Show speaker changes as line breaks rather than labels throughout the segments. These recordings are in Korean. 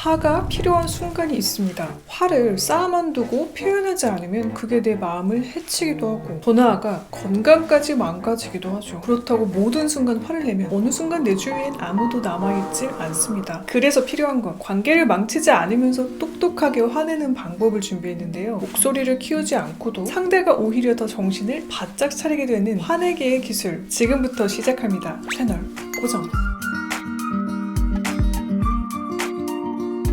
화가 필요한 순간이 있습니다. 화를 쌓아만 두고 표현하지 않으면 그게 내 마음을 해치기도 하고 더 나아가 건강까지 망가지기도 하죠. 그렇다고 모든 순간 화를 내면 어느 순간 내 주위엔 아무도 남아있질 않습니다. 그래서 필요한 건 관계를 망치지 않으면서 똑똑하게 화내는 방법을 준비했는데요. 목소리를 키우지 않고도 상대가 오히려 더 정신을 바짝 차리게 되는 화내기의 기술 지금부터 시작합니다. 채널 고정.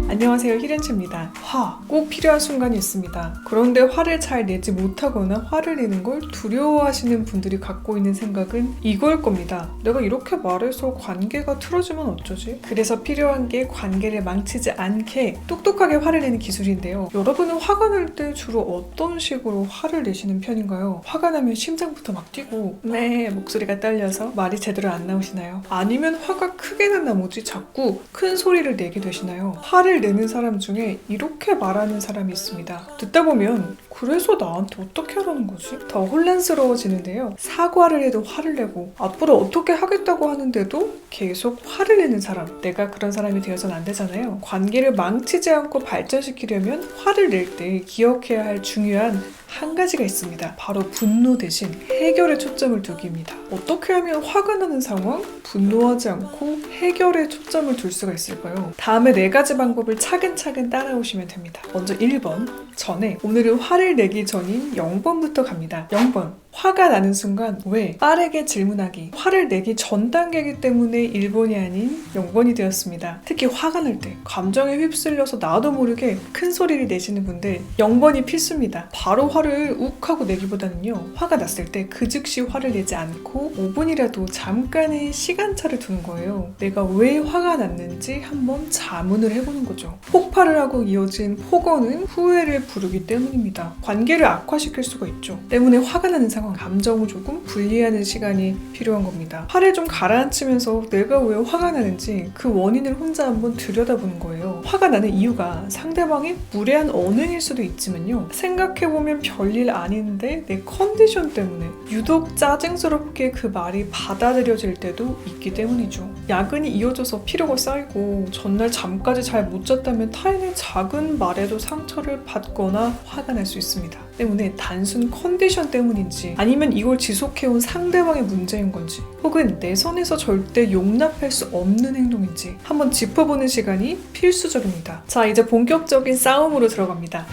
안녕하세요 히렌츠입니다. 화, 꼭 필요한 순간이 있습니다. 그런데 화를 잘 내지 못하거나 화를 내는 걸 두려워하시는 분들이 갖고 있는 생각은 이걸 겁니다. 내가 이렇게 말해서 관계가 틀어지면 어쩌지? 그래서 필요한 게 관계를 망치지 않게 똑똑하게 화를 내는 기술인데요. 여러분은 화가 날 때 주로 어떤 식으로 화를 내시는 편인가요? 화가 나면 심장부터 막 뛰고 네 목소리가 떨려서 말이 제대로 안 나오시나요? 아니면 화가 크게 난 나머지 자꾸 큰 소리를 내게 되시나요? 화를 내는 사람 중에 이렇게 말하는 사람이 있습니다. 듣다 보면 그래서 나한테 어떻게 하라는 거지? 더 혼란스러워지는데요. 사과를 해도 화를 내고 앞으로 어떻게 하겠다고 하는데도 계속 화를 내는 사람. 내가 그런 사람이 되어서는 안 되잖아요. 관계를 망치지 않고 발전시키려면 화를 낼 때 기억해야 할 중요한 한 가지가 있습니다. 바로 분노 대신 해결에 초점을 두기입니다. 어떻게 하면 화가 나는 상황, 분노하지 않고 해결에 초점을 둘 수가 있을까요? 다음에 네 가지 방법을 차근차근 따라오시면 됩니다. 먼저 1번. 전에 오늘은 화를 내기 전인 0번부터 갑니다. 0번. 화가 나는 순간 왜 빠르게 질문하기 화를 내기 전 단계이기 때문에 1번이 아닌 0번이 되었습니다. 특히 화가 날 때 감정에 휩쓸려서 나도 모르게 큰 소리를 내시는 분들 0번이 필수입니다. 바로 화를 욱 하고 내기보다는요 화가 났을 때 그 즉시 화를 내지 않고 5분이라도 잠깐의 시간차를 두는 거예요. 내가 왜 화가 났는지 한번 자문을 해보는 거죠. 폭발을 하고 이어진 폭언은 후회를 부르기 때문입니다. 관계를 악화시킬 수가 있죠. 때문에 화가 나는 상황 감정을 조금 분리하는 시간이 필요한 겁니다. 화를 좀 가라앉히면서 내가 왜 화가 나는지 그 원인을 혼자 한번 들여다보는 거예요. 화가 나는 이유가 상대방이 무례한 언행일 수도 있지만요. 생각해보면 별일 아닌데 내 컨디션 때문에 유독 짜증스럽게 그 말이 받아들여질 때도 있기 때문이죠. 야근이 이어져서 피로가 쌓이고 전날 잠까지 잘 못 잤다면 타인의 작은 말에도 상처를 받거나 화가 날 수 있습니다. 때문에 단순 컨디션 때문인지 아니면 이걸 지속해온 상대방의 문제인 건지 혹은 내 선에서 절대 용납할 수 없는 행동인지 한번 짚어보는 시간이 필수적입니다. 자, 이제 본격적인 싸움으로 들어갑니다.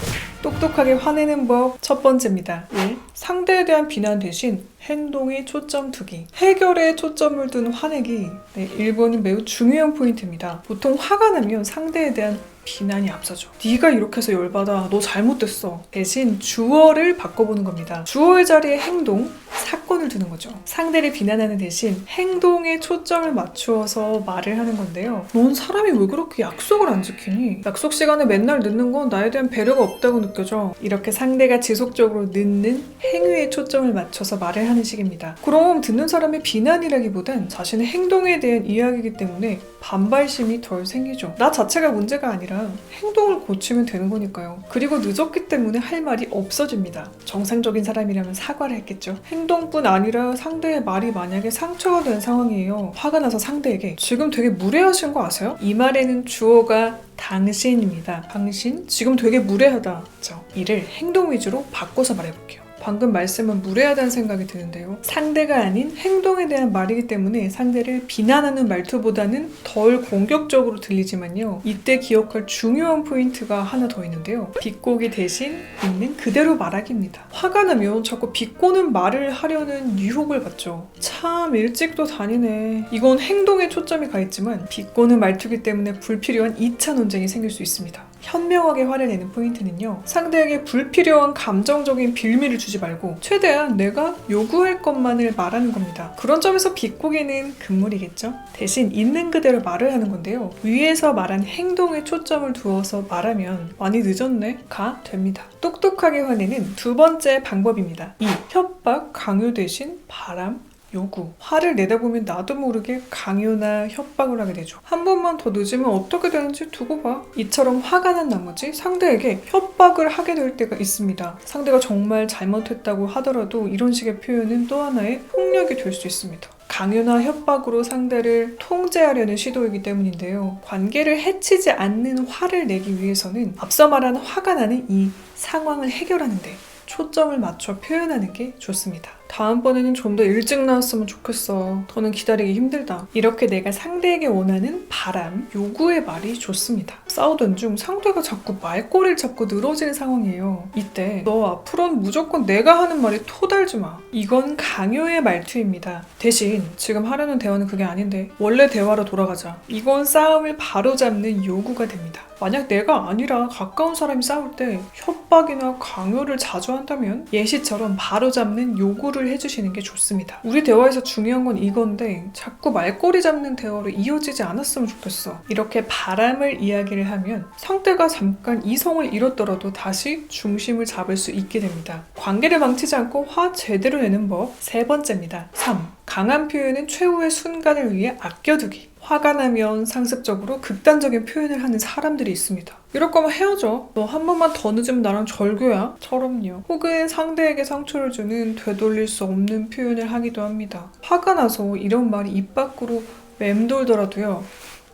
똑똑하게 화내는 법 첫 번째입니다. 1. 상대에 대한 비난 대신 행동에 초점 두기. 해결에 초점을 둔 화내기. 네, 1번이 매우 중요한 포인트입니다. 보통 화가 나면 상대에 대한 비난이 앞서죠. 네가 이렇게 해서 열받아. 너 잘못됐어. 대신 주어를 바꿔보는 겁니다. 주어의 자리에 행동, 사건을 두는 거죠. 상대를 비난하는 대신 행동에 초점을 맞추어서 말을 하는 건데요. 넌 사람이 왜 그렇게 약속을 안 지키니? 약속 시간에 맨날 늦는 건 나에 대한 배려가 없다고 느껴 져. 이렇게 상대가 지속적으로 늦는 행위에 초점을 맞춰서 말을 하는 식입니다. 그럼 듣는 사람의 비난이라기보단 자신의 행동에 대한 이야기이기 때문에 반발심이 덜 생기죠. 나 자체가 문제가 아니라 행동을 고치면 되는 거니까요. 그리고 늦었기 때문에 할 말이 없어집니다. 정상적인 사람이라면 사과를 했겠죠. 행동뿐 아니라 상대의 말이 만약에 상처가 된 상황이에요. 화가 나서 상대에게 지금 되게 무례하신 거 아세요? 이 말에는 주어가 당신입니다. 당신 지금 되게 무례하다. 죠 이를 행동 위주로 바꿔서 말해볼게요. 방금 말씀은 무례하다는 생각이 드는데요. 상대가 아닌 행동에 대한 말이기 때문에 상대를 비난하는 말투보다는 덜 공격적으로 들리지만요. 이때 기억할 중요한 포인트가 하나 더 있는데요. 비꼬기 대신 있는 그대로 말하기입니다. 화가 나면 자꾸 비꼬는 말을 하려는 유혹을 받죠. 참 일찍도 다니네. 이건 행동에 초점이 가 있지만 비꼬는 말투기 때문에 불필요한 2차 논쟁이 생길 수 있습니다. 현명하게 화를 내는 포인트는요. 상대에게 불필요한 감정적인 빌미를 주지 말고 최대한 내가 요구할 것만을 말하는 겁니다. 그런 점에서 비꼬기는 금물이겠죠. 대신 있는 그대로 말을 하는 건데요. 위에서 말한 행동에 초점을 두어서 말하면 많이 늦었네 가 됩니다. 똑똑하게 화내는 두 번째 방법입니다. 이 협박, 강요 대신 바람, 요구. 화를 내다 보면 나도 모르게 강요나 협박을 하게 되죠. 한 번만 더 늦으면 어떻게 되는지 두고 봐. 이처럼 화가 난 나머지 상대에게 협박을 하게 될 때가 있습니다. 상대가 정말 잘못했다고 하더라도 이런 식의 표현은 또 하나의 폭력이 될 수 있습니다. 강요나 협박으로 상대를 통제하려는 시도이기 때문인데요. 관계를 해치지 않는 화를 내기 위해서는 앞서 말한 화가 나는 이 상황을 해결하는데 초점을 맞춰 표현하는 게 좋습니다. 다음번에는 좀 더 일찍 나왔으면 좋겠어. 더는 기다리기 힘들다. 이렇게 내가 상대에게 원하는 바람, 요구의 말이 좋습니다. 싸우던 중 상대가 자꾸 말꼬리를 잡고 늘어지는 상황이에요. 이때 너 앞으로는 무조건 내가 하는 말에 토달지 마. 이건 강요의 말투입니다. 대신 지금 하려는 대화는 그게 아닌데 원래 대화로 돌아가자. 이건 싸움을 바로잡는 요구가 됩니다. 만약 내가 아니라 가까운 사람이 싸울 때 협박이나 강요를 자주 한다면 예시처럼 바로잡는 요구를 해주시는 게 좋습니다. 우리 대화에서 중요한 건 이건데 자꾸 말꼬리 잡는 대화로 이어지지 않았으면 좋겠어. 이렇게 바람을 이야기를 하면 상대가 잠깐 이성을 잃었더라도 다시 중심을 잡을 수 있게 됩니다. 관계를 망치지 않고 화 제대로 내는 법 세 번째입니다. 3. 강한 표현은 최후의 순간을 위해 아껴두기. 화가 나면 상습적으로 극단적인 표현을 하는 사람들이 있습니다. 이럴 거면 헤어져. 너 한 번만 더 늦으면 나랑 절교야. 처럼요. 혹은 상대에게 상처를 주는 되돌릴 수 없는 표현을 하기도 합니다. 화가 나서 이런 말이 입 밖으로 맴돌더라도요.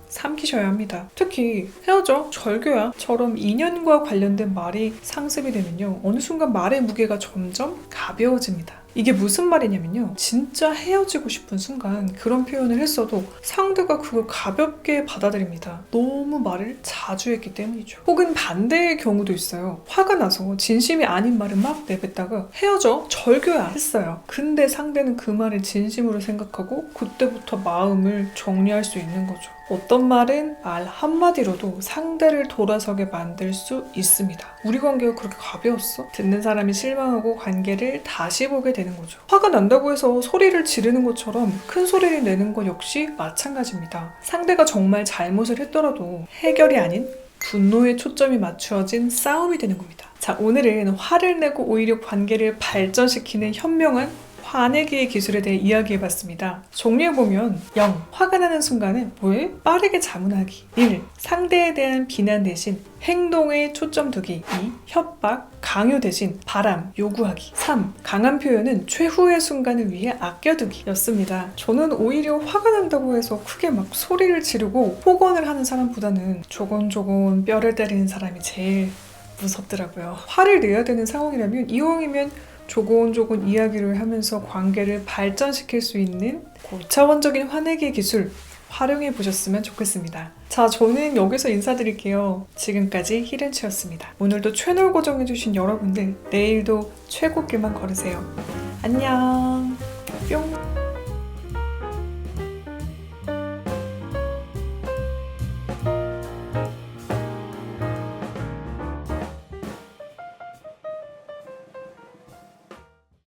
삼키셔야 합니다. 특히 헤어져, 절교야처럼 인연과 관련된 말이 상습이 되면요. 어느 순간 말의 무게가 점점 가벼워집니다. 이게 무슨 말이냐면요. 진짜 헤어지고 싶은 순간 그런 표현을 했어도 상대가 그걸 가볍게 받아들입니다. 너무 말을 자주 했기 때문이죠. 혹은 반대의 경우도 있어요. 화가 나서 진심이 아닌 말을 막 내뱉다가 헤어져, 절교야 했어요. 근데 상대는 그 말을 진심으로 생각하고 그때부터 마음을 정리할 수 있는 거죠. 어떤 말은 말 한마디로도 상대를 돌아서게 만들 수 있습니다. 우리 관계가 그렇게 가벼웠어? 듣는 사람이 실망하고 관계를 다시 보게 되는 거죠. 화가 난다고 해서 소리를 지르는 것처럼 큰 소리를 내는 것 역시 마찬가지입니다. 상대가 정말 잘못을 했더라도 해결이 아닌 분노에 초점이 맞추어진 싸움이 되는 겁니다. 자, 오늘은 화를 내고 오히려 관계를 발전시키는 현명한 화내기의 기술에 대해 이야기해봤습니다. 정리해보면 0. 화가 나는 순간은 뭐에? 빠르게 자문하기 1. 상대에 대한 비난 대신 행동에 초점 두기 2. 협박, 강요 대신 바람, 요구하기 3. 강한 표현은 최후의 순간을 위해 아껴두기 였습니다. 저는 오히려 화가 난다고 해서 크게 막 소리를 지르고 폭언을 하는 사람보다는 조곤조곤 뼈를 때리는 사람이 제일 무섭더라고요. 화를 내야 되는 상황이라면 이왕이면 조곤조곤 이야기를 하면서 관계를 발전시킬 수 있는 고차원적인 화내기 기술 활용해 보셨으면 좋겠습니다. 자, 저는 여기서 인사드릴게요. 지금까지 히렌치였습니다. 오늘도 채널 고정해주신 여러분들, 내일도 최고길만 걸으세요. 안녕. 뿅.